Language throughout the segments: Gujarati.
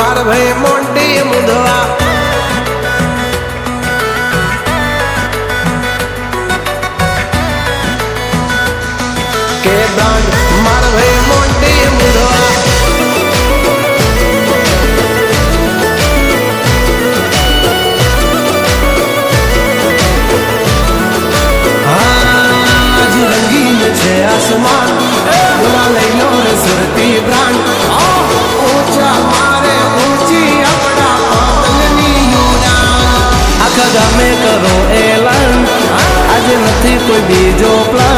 માર ભાઈ મોટી મુધવા. કે brand We don't Hidup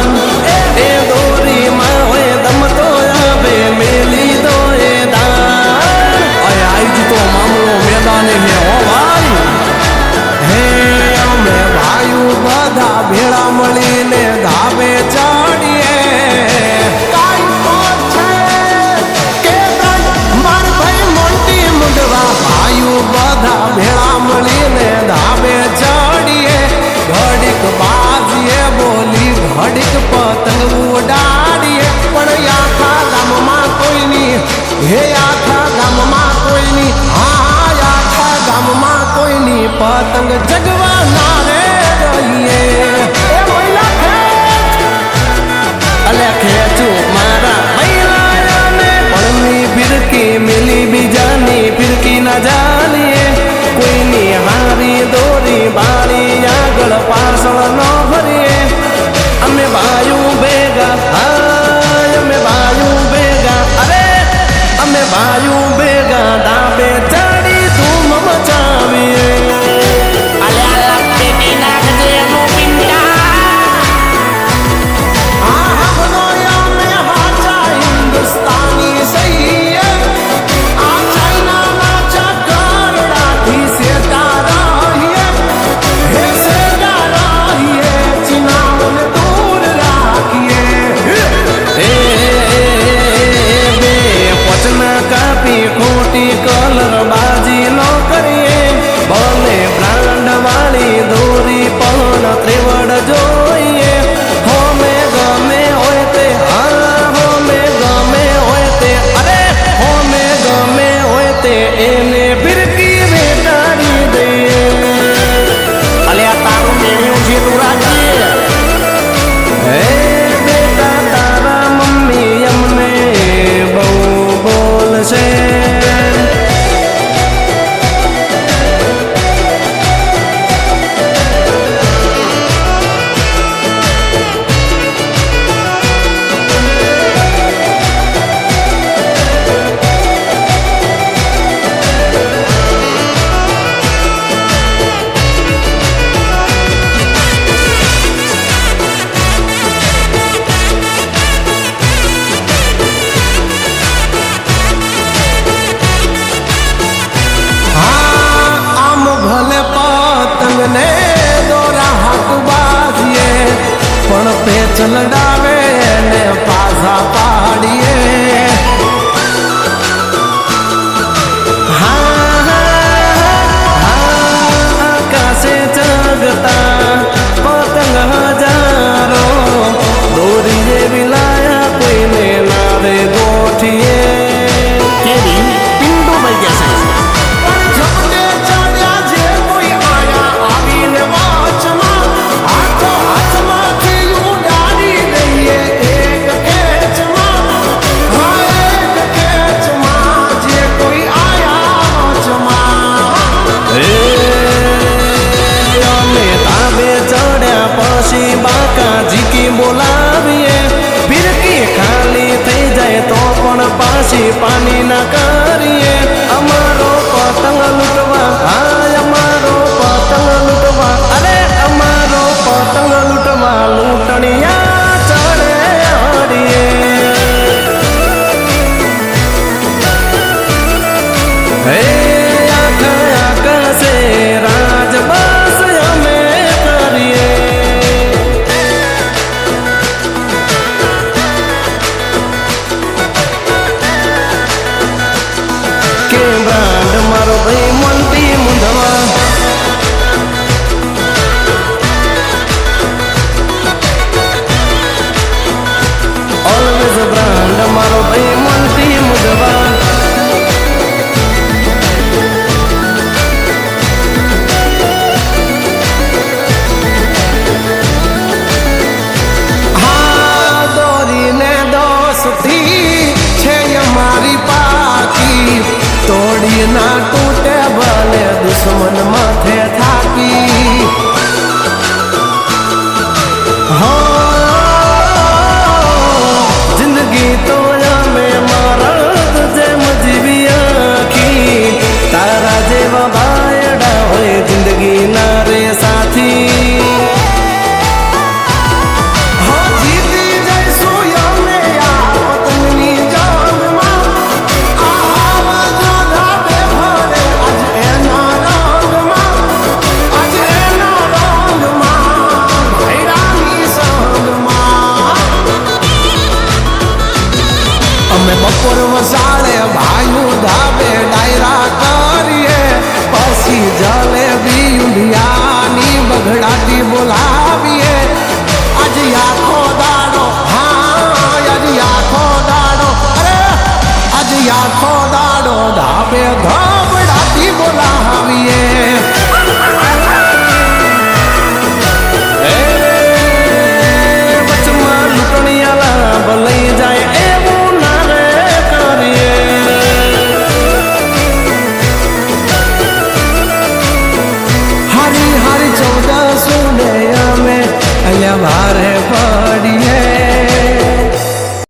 trabalho ચલડાવે ને પાસા પાડીએ. આકાશે ચગતા પતંગ હજારો. દોરીએ વિલાયા કોઈને નારે ગોઠીએ. બોલાવીએ. ફિરકી ખાલી થઈ જાય તો પણ પાછી પાણી ના કરીએ. અમારો પતંગ લૂંટવા ઘડી ના તૂટે ભલે દુશ્મન માથે થાકી. દરિયાની બગડાતી બોલાવીએ. આજે આખો દાડો હા આજે આખો દાડો. અરે, આજે આખો દાડો ધાબે ધા